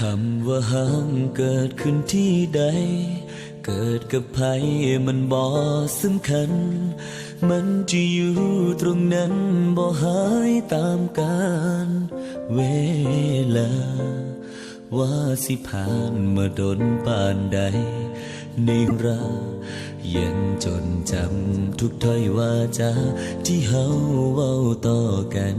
คำว่าห้างเกิดขึ้นที่ใด เกิดกับใครมันบ่สำคัญ มันจะอยู่ตรงนั้นบ่หายตามกาลเวลา ว่าสิผ่านมาดนปานใด ในรายังจนจำทุกถ้อยวาจาที่เฮาเว้าต่อกัน